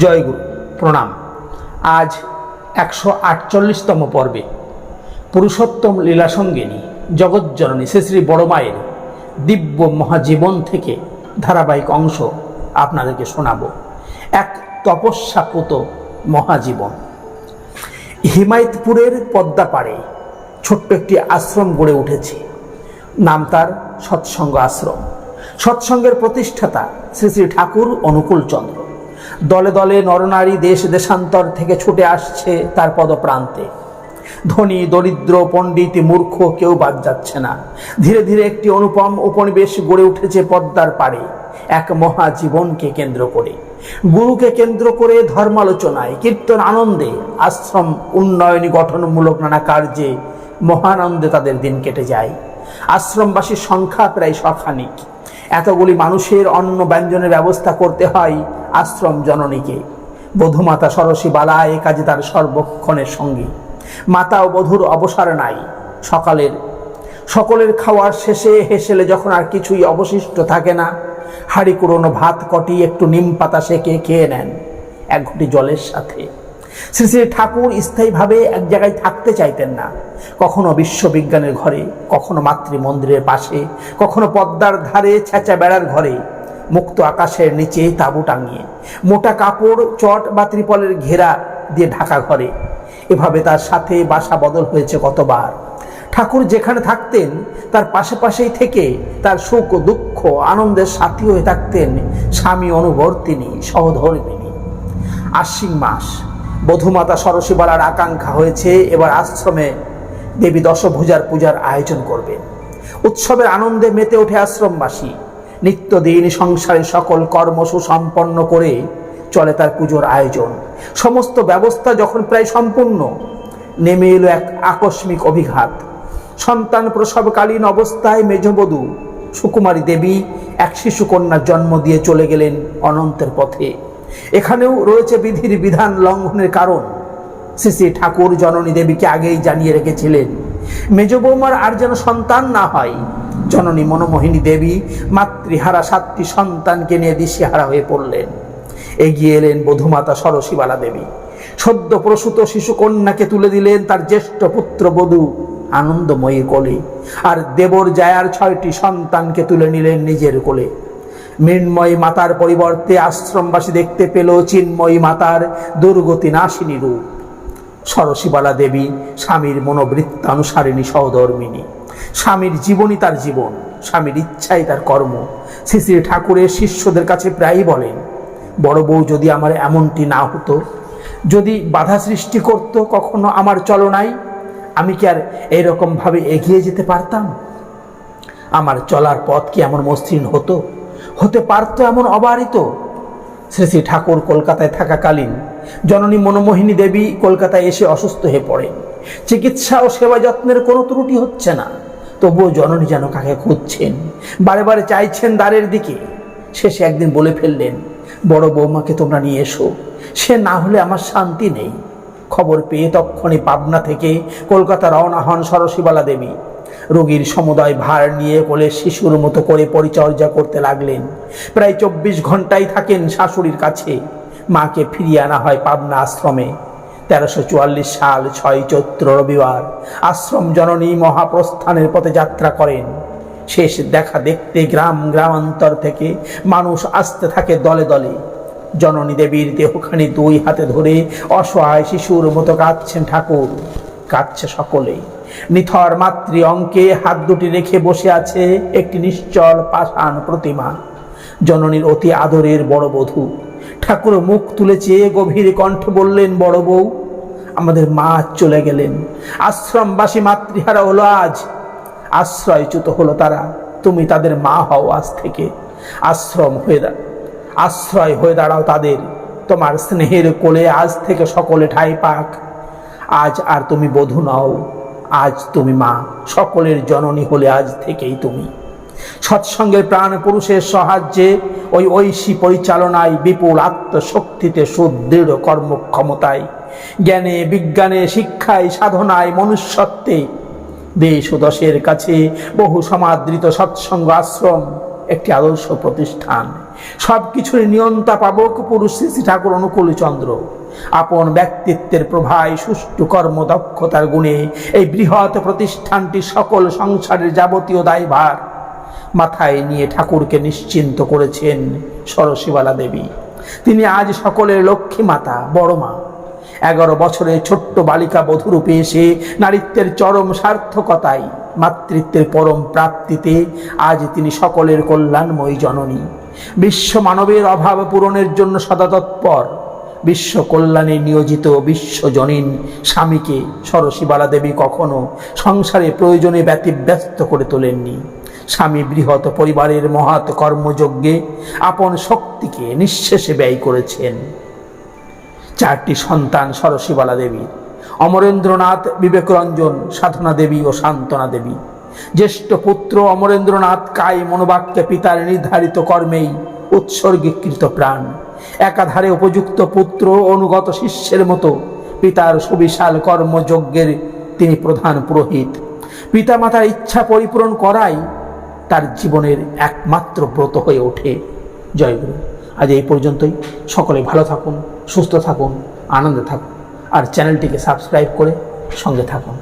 জয়গুরু, প্রণাম। আজ একশো আটচল্লিশতম পর্বে। পুরুষোত্তম লীলাসঙ্গিনী, জগজ্জননী শ্রী শ্রী বড় মায়ের দিব্য মহাজীবন থেকে ধারাবাহিক অংশ আপনাদেরকে শোনাব। এক তপস্যাপুত মহাজীবন। হিমায়তপুরের পদ্মা পাড়ে ছোট্ট একটি আশ্রম গড়ে উঠেছে। নাম তার সৎসঙ্গ আশ্রম। সৎসঙ্গের প্রতিষ্ঠাতা শ্রী শ্রী ঠাকুর অনুকূল চন্দ্র দলে দলে নরনারী দেশ দেশান্তর থেকে ছুটে আসছে তার পদপ্রান্তে। ধনী, দরিদ্র, পণ্ডিত, মূর্খ কেউ বাদ যাচ্ছে না। ধীরে ধীরে একটি অনুপম উপনিবেশ গড়ে উঠেছে পদ্মার পাড়ে, এক মহাজীবনকে কেন্দ্র করে। গুরুকে কেন্দ্র করে ধর্মালোচনায়, কীর্তন আনন্দে, আশ্রম উন্নয়নী গঠনমূলক নানা কার্যে মহানন্দে তাদের দিন কেটে যায়। আশ্রমবাসীর সংখ্যা প্রায় শখানিক। এতগুলি মানুষের অন্ন ব্যঞ্জনের ব্যবস্থা করতে হয় আশ্রম জননীকে। বধূমাতা সরসী বালা এ কাজে তার সর্বক্ষণের সঙ্গী। মাতা ও বধূর অবসর নাই সকালের। সকলের খাওয়ার শেষে হেসেলে যখন আর কিছুই অবশিষ্ট থাকে না, হাড়ি কুড়োনো ভাত কটি একটু নিম পাতা সেকে খেয়ে নেন। এক ঘটি জলের সাথে। শ্রী শ্রী ঠাকুর স্থায়ীভাবে এক জায়গায় থাকতে চাইতেন না। কখনো বিশ্ববিজ্ঞানের ঘরে, কখনো মাতৃ মন্দিরের পাশে, কখনো পদ্মার ধারে ছেঁচা বেড়ার ঘরে, মুক্ত আকাশের নিচে তাঁবু টাঙিয়ে, মোটা কাপড়, চট বা ত্রিপলের ঘেরা দিয়ে ঢাকা ঘরে। এভাবে তার সাথে বাসা বদল হয়েছে কতবার। ঠাকুর যেখানে থাকতেন, তার পাশাপাশেই থেকে তার সুখ, দুঃখ, আনন্দের সাথী হয়ে থাকতেন স্বামী অনুবর্তিনী সহধর্মিনী। আশ্বিন মাস বধুমাতা সরসীবালার আকাঙ্ক্ষা হয়েছে, এবার আশ্রমে দেবী দশভুজার পূজার আয়োজন করবেন উৎসবের আনন্দে মেতে ওঠে আশ্রমবাসী। নিত্যদিন সংসারে সকল কর্ম সুসম্পন্ন করে চলে তার পুজোর আয়োজন। সমস্ত ব্যবস্থা যখন প্রায় সম্পূর্ণ, নেমে এলো এক আকস্মিক অভিঘাত। সন্তান প্রসবকালীন অবস্থায় মেজবধূ সুকুমারী দেবী এক শিশুকন্যার জন্ম দিয়ে চলে গেলেন অনন্তের পথে। এখানেও রয়েছে বিধির বিধান লঙ্ঘনের কারণ। শ্রী শ্রী ঠাকুর জননী দেবীকে আগেই জানিয়ে রেখেছিলেন, মেজ বৌমার আর যেন সন্তান না হয়, জননী মনোমোহিনী দেবী মাতৃহারা সাতটি সন্তানকে নিয়ে দিশিহারা হয়ে পড়লেন। এগিয়ে এলেন বধুমাতা সরসীবালা দেবী। সদ্য প্রসূত শিশুকন্যাকে তুলে দিলেন তার জ্যেষ্ঠ পুত্র বধূ আনন্দময়ী কোলে, আর দেবর জায়ার ছয়টি সন্তানকে তুলে নিলেন নিজের কোলে। মৃন্ময়ী মাতার পরিবর্তে আশ্রমবাসী দেখতে পেল চিন্ময়ী মাতার দুর্গতি নাশিনী রূপ। সরসীবালা দেবী স্বামীর মনোবৃত্তানুসারিণী সহধর্মিনী স্বামীর জীবনই তার জীবন, স্বামীর ইচ্ছাই তার কর্ম। শ্রী শ্রী ঠাকুরের শিষ্যদের কাছে প্রায়ই বলেন, বড় বউ যদি আমার এমনটি না হতো, যদি বাধা সৃষ্টি করত কখনো আমার চলনায়, আমি কি আর এইরকমভাবে এগিয়ে যেতে পারতাম? আমার চলার পথ কি এমন মসৃণ হতো? হতে পারতো এমন অবারিত? শ্রী শ্রী ঠাকুর কলকাতায় থাকাকালীন জননী মনোমোহিনী দেবী কলকাতায় এসে অসুস্থ হয়ে পড়েন। চিকিৎসা ও সেবা যত্নের কোনো ত্রুটি হচ্ছে না। তবুও জননী যেন কাকে খুঁজছেন, বারে বারে চাইছেন দ্বারের দিকে। শেষে একদিন বলে ফেললেন, বড় বৌমাকে তোমরা নিয়ে এসো, সে না হলে আমার শান্তি নেই। খবর পেয়ে তক্ষণে পাবনা থেকে কলকাতা রওনা হন সরসীবালা দেবী। রোগীর সমুদয় ভার নিয়ে কোলে শিশুর মতো করে পরিচর্যা করতে লাগলেন। প্রায় চব্বিশ ঘন্টাই থাকেন শাশুড়ির কাছে। মাকে ফিরিয়ে আনা হয় পাবনা আশ্রমে। তেরোশো চুয়াল্লিশ সাল ছয় চৈত্র রবিবার আশ্রম জননী মহাপ্রস্থানের পথে যাত্রা করেন। শেষ দেখা দেখতে গ্রাম, গ্রামান্তর থেকে মানুষ আসতে থাকে দলে দলে। জননী দেবীর দেহখানি দুই হাতে ধরে অসহায় শিশুর মতো কাঁদছেন ঠাকুর। কাঁদছে সকলেই। নিথর মাতৃ অঙ্কে হাত দুটি রেখে বসে আছে একটি নিশ্চল পাষাণ প্রতিমা। জননীর অতি আদরের বড় বধূ। ঠাকুর মুখ তুলে চেয়ে গভীর কণ্ঠে বললেন, বড় বউ, আমাদের মা চলে গেলেন। আশ্রমবাসী মাতৃহারা হলো আজ। আশ্রয়চ্যুত হলো তারা। তুমি তাদের মা হও আজ থেকে। আশ্রম হয়ে দা আশ্রয় হয়ে দাঁড়াও তাদের। তোমার স্নেহের কোলে আজ থেকে সকলে ঠাই পাক। আজ আর তুমি বধূ নও, আজ তুমি মা। সকলের জননী হলে আজ থেকেই তুমি। সৎসঙ্গের প্রাণ পুরুষের সাহায্যে ওই ঐশী পরিচালনায় বিপুল আত্মশক্তিতে সুদৃঢ় কর্মক্ষমতায়, জ্ঞানে, বিজ্ঞানে, শিক্ষায়, সাধনায়, মনুষ্যত্বে, দেশ ও দশের কাছে বহু সমাদৃত সৎসঙ্গ আশ্রম একটি আদর্শ প্রতিষ্ঠান। সব কিছুর নিয়ন্তা পাবক পুরুষ শ্রী ঠাকুর অনুকূল চন্দ্র। আপন ব্যক্তিত্বের প্রভায়, সুষ্ঠু কর্মদক্ষতার গুণে এই বৃহৎ প্রতিষ্ঠানটি সকল সংসারের যাবতীয় দায়ভার মাথায় নিয়ে ঠাকুরকে নিশ্চিন্ত করেছেন সরসীবালা দেবী। তিনি আজ সকলের লক্ষ্মী মাতা, বড় মা। এগারো বছরে ছোট্ট বালিকা বধূরূপে এসে নারীত্বের চরম সার্থকতায়, মাতৃত্বের পরম প্রাপ্তিতে আজ তিনি সকলের কল্যাণময়ী জননী। বিশ্ব মানবের অভাব পূরণের জন্য সদা তৎপর। বিশ্ব কল্যাণে নিয়োজিত বিশ্বজনীন স্বামীকে সরসীবালা দেবী কখনো সংসারে প্রয়োজনে ব্যতিব্যস্ত করে তোলেননি। স্বামী বৃহৎ পরিবারের মহৎ কর্মযজ্ঞে আপন শক্তিকে নিঃশেষে ব্যয় করেছেন। চারটি সন্তান সরসীবালা দেবীর অমরেন্দ্রনাথ বিবেকরঞ্জন সাধনা দেবী ও সান্ত্বনা দেবী জ্যেষ্ঠ পুত্র অমরেন্দ্রনাথ কায় মনোবাক্যে পিতার নির্ধারিত কর্মেই উৎসর্গীকৃত প্রাণ। একাধারে উপযুক্ত পুত্র অনুগত শিষ্যের মতো পিতার সুবিশাল কর্মযজ্ঞের তিনি প্রধান পুরোহিত। পিতামাতার ইচ্ছা পরিপূরণ করাই তার জীবনের একমাত্র ব্রত হয়ে ওঠে। জয়গুরু আজ এই পর্যন্তই। সকলে ভালো থাকুন, সুস্থ থাকুন, আনন্দে থাকুন। আর চ্যানেলটিকে সাবস্ক্রাইব করে সঙ্গে থাকুন।